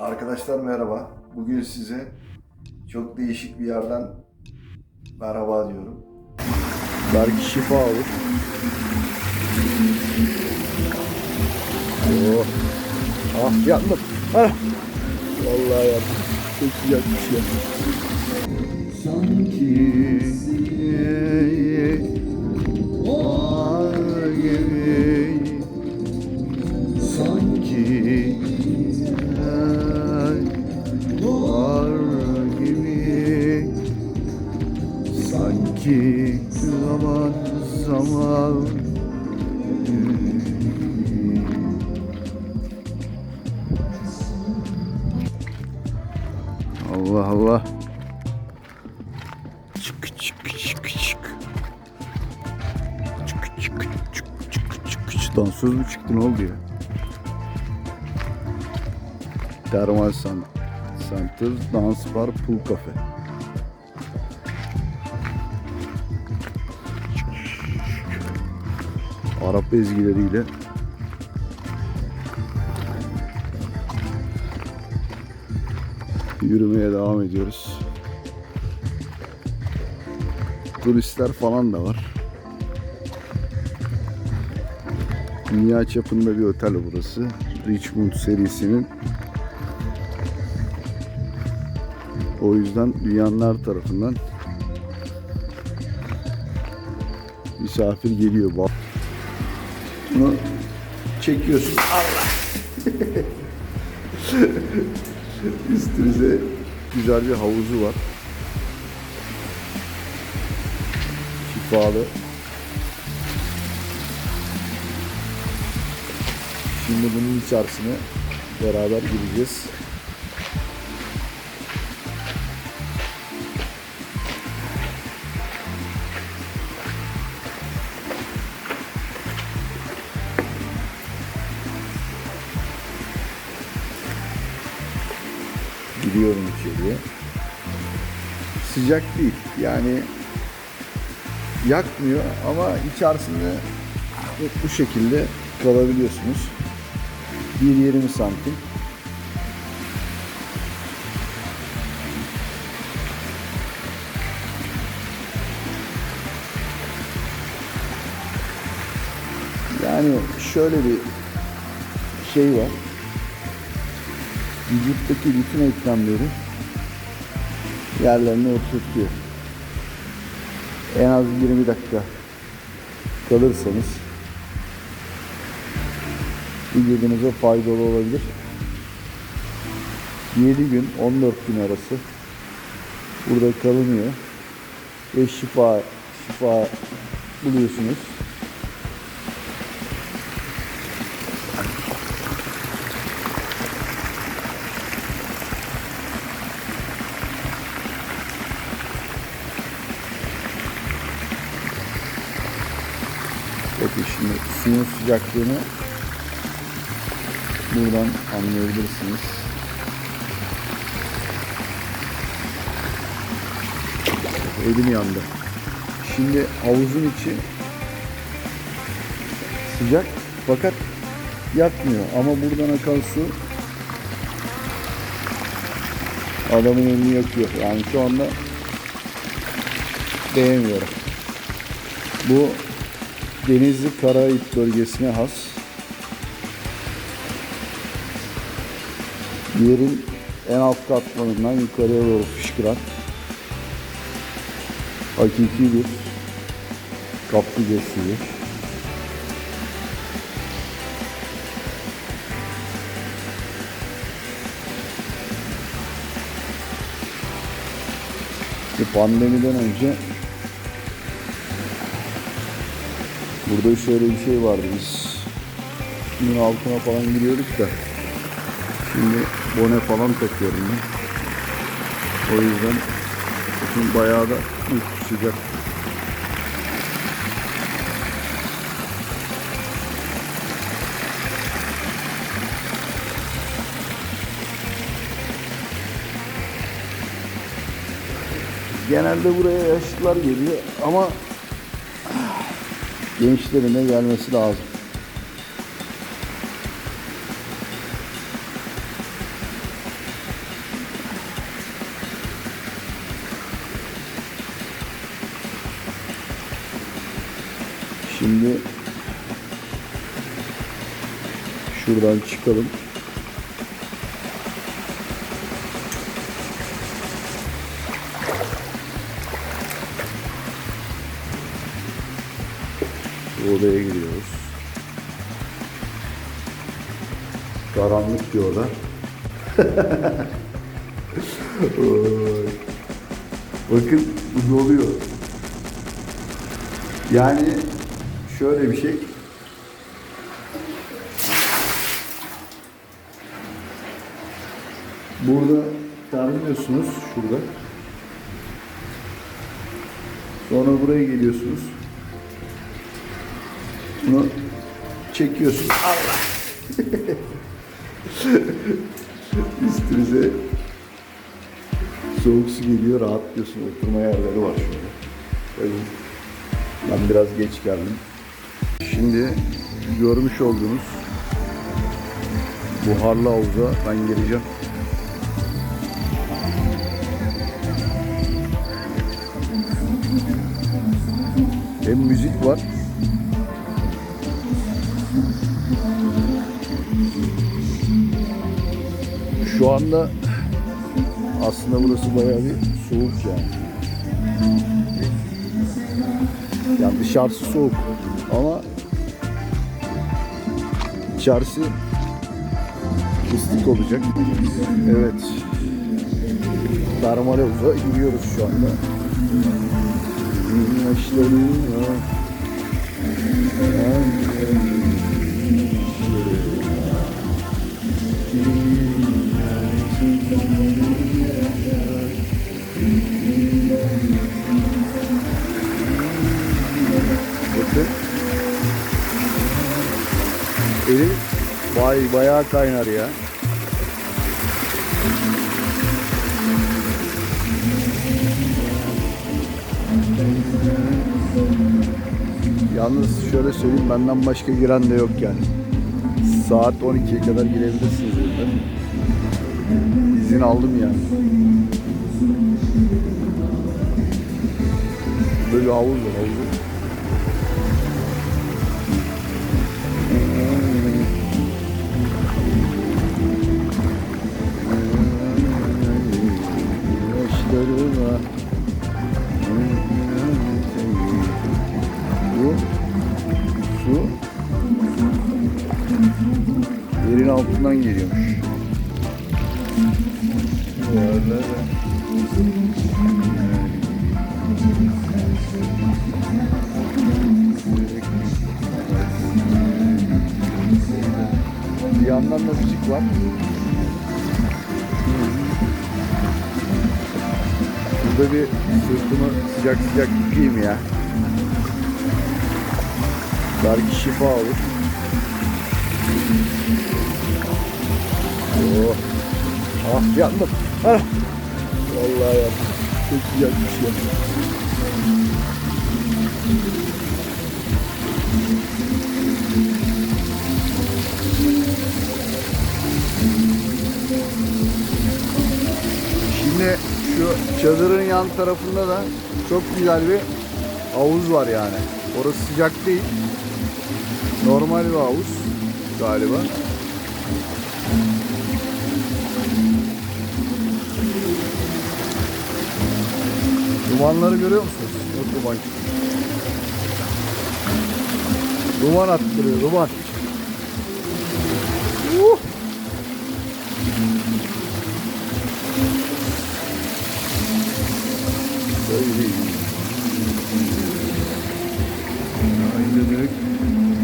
Arkadaşlar merhaba. Bugün size çok değişik bir yerden merhaba diyorum. Belki şifa olur. Oh. Ah yandım. Ah. Vallahi yandım. Çok güzel bir şey. Sanki Dansöz mü çıktı ne oldu ya? Termal Center Dans Bar Pool Cafe Arap ezgileriyle yürümeye devam ediyoruz. Turistler falan da var. Dünya çapında bir otel burası. Richmond serisinin. O yüzden dünyanın her tarafından misafir geliyor. Bak. Bunu çekiyorsun. Allah. Üstünüze güzel bir havuzu var. Şifalı. Şimdi bunun içerisine beraber gireceğiz. Giriyorum içeriye. Sıcak değil. Yani yakmıyor ama içerisinde bu şekilde kalabiliyorsunuz. 1.20 santim. Yani şöyle bir şey var. Vücuttaki bütün eklemleri yerlerine oturtuyor. En az 20 dakika kalırsanız vücudunuza faydalı olabilir. 7 gün 14 gün arası burada kalınıyor ve şifa şifa buluyorsunuz. Bakın şimdi suyun sıcaklığını buradan anlayabilirsiniz. Elim yandı. Şimdi havuzun içi sıcak fakat yakmıyor ama buradan akan su adamın elini yakıyor. Yani şu anda değemiyorum. Bu Denizli Karayip bölgesine has yerin en alt katmanından yukarıya doğru fışkıran hakiki bir suyu. İşte pandemiden önce Burada şöyle bir şey vardı biz suyun altına falan giriyorduk da şimdi bone falan takıyorum ben. O yüzden bakın bayağı da sıcak. Genelde buraya yaşlılar geliyor ama gençlerin de gelmesi lazım. Şimdi şuradan çıkalım. Odaya giriyoruz. Karanlık bir oda. Bakın bu oluyor. Yani şöyle bir şey. Burada terliyorsunuz şurada. Sonra buraya geliyorsunuz. Bunu çekiyorsunuz. Allah. Üstünüze soğuk su geliyor, rahatlıyorsun. Oturma yerleri var. Böyle. Ben biraz geç geldim. Şimdi görmüş olduğunuz buharlı havuza ben gireceğim. Hem müzik var. Şu anda aslında burası bayağı bir soğuk yani. Yani dışarısı soğuk ama içerisi fıstık olacak. Evet. Darmalevuza giriyoruz şu anda. Yaşlarım vay bayağı kaynar ya. Yalnız şöyle söyleyeyim benden başka giren de yok yani. Saat 12'ye kadar girebilirsiniz burada. İzin aldım yani. Böyle havuz var havuz. Yerin altından geliyormuş. Böyle. Bir yandan da müzik var. Burada bir sırtımı sıcak sıcak yıkayayım ya. Belki şifa olur. Oh. Ah yandım. Ah. Vallahi yandım. Çok bir şey. Şimdi şu çadırın yan tarafında da çok güzel bir havuz var yani. Orası sıcak değil. Normal bir havuz galiba. Dumanları görüyor musunuz? Yok duman. Duman attırıyor, duman. Uh! Böyle. Aydınlık.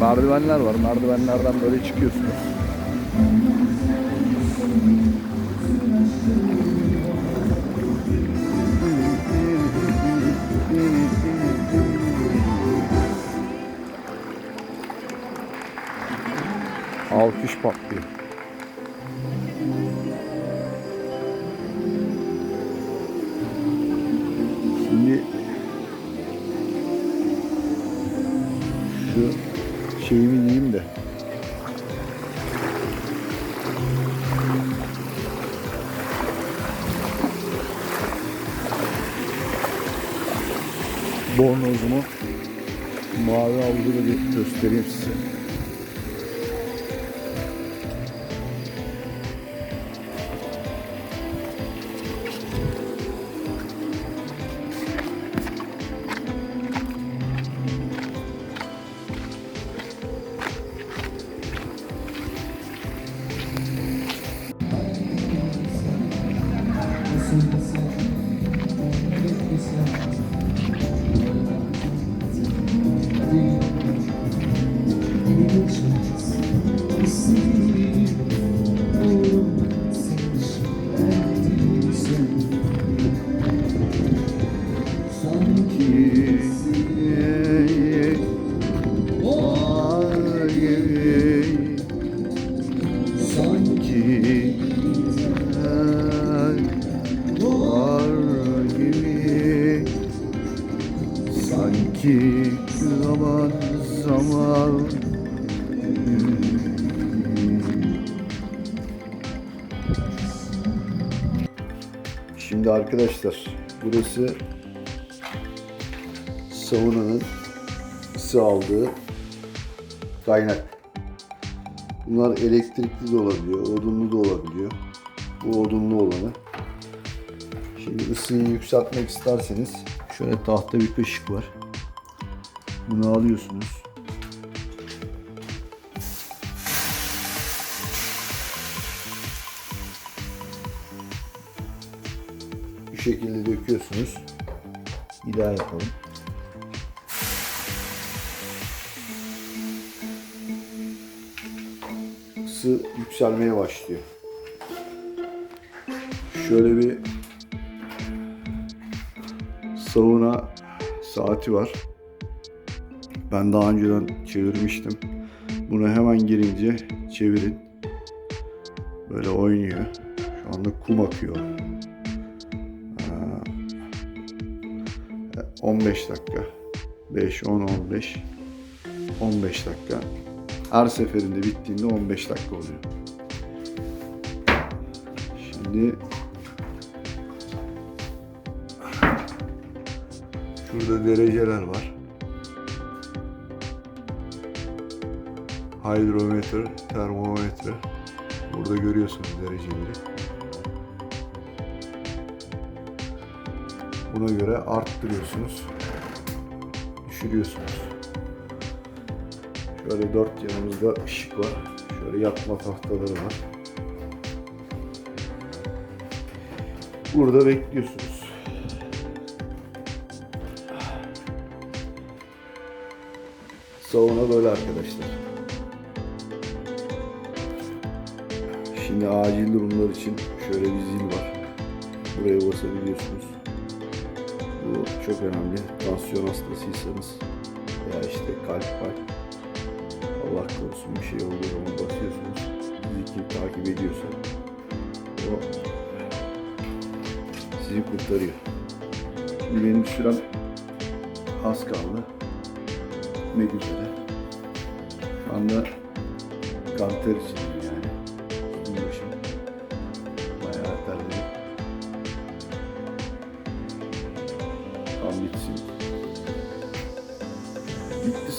Merdivenler var. Merdivenlerden böyle çıkıyorsunuz. Alkış patlıyor. Mavi havuzu da göstereyim size. Sanki zaman zaman Şimdi arkadaşlar burası saunanın ısı aldığı kaynak. Bunlar elektrikli de olabiliyor, odunlu da olabiliyor. Bu odunlu olanı. Şimdi ısıyı yükseltmek isterseniz şöyle tahta bir kaşık var. Bunu alıyorsunuz. Bu şekilde döküyorsunuz. Bir daha yapalım. ısı yükselmeye başlıyor. Şöyle bir sauna saati var. Ben daha önceden çevirmiştim. Bunu hemen girince çevirin. Böyle oynuyor. Şu anda kum akıyor. Aa, 15 dakika. 5, 10, 15. 15 dakika. Her seferinde bittiğinde 15 dakika oluyor. Şimdi şurada dereceler var. Hidrometre, termometre. Burada görüyorsunuz dereceleri. Buna göre arttırıyorsunuz. Düşürüyorsunuz. Şöyle dört yanımızda ışık var. Şöyle yatma tahtaları var. Burada bekliyorsunuz. Sauna böyle arkadaşlar. Şimdi acil durumlar için şöyle bir zil var. Buraya basabiliyorsunuz. Bu çok önemli. Tansiyon hastasıysanız veya işte kalp var. Allah korusun bir şey olduğu zaman basıyorsunuz. Sizi takip ediyorsa o sizi kurtarıyor. Şimdi benim sürem az kaldı. Ne güzel. Şu anda kanter içindeyim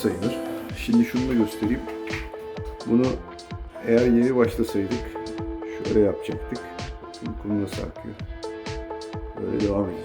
sayılır. Şimdi şunu da göstereyim. Bunu eğer yeni başlasaydık şöyle yapacaktık. Şimdi kum nasıl akıyor. Böyle devam edeceğiz.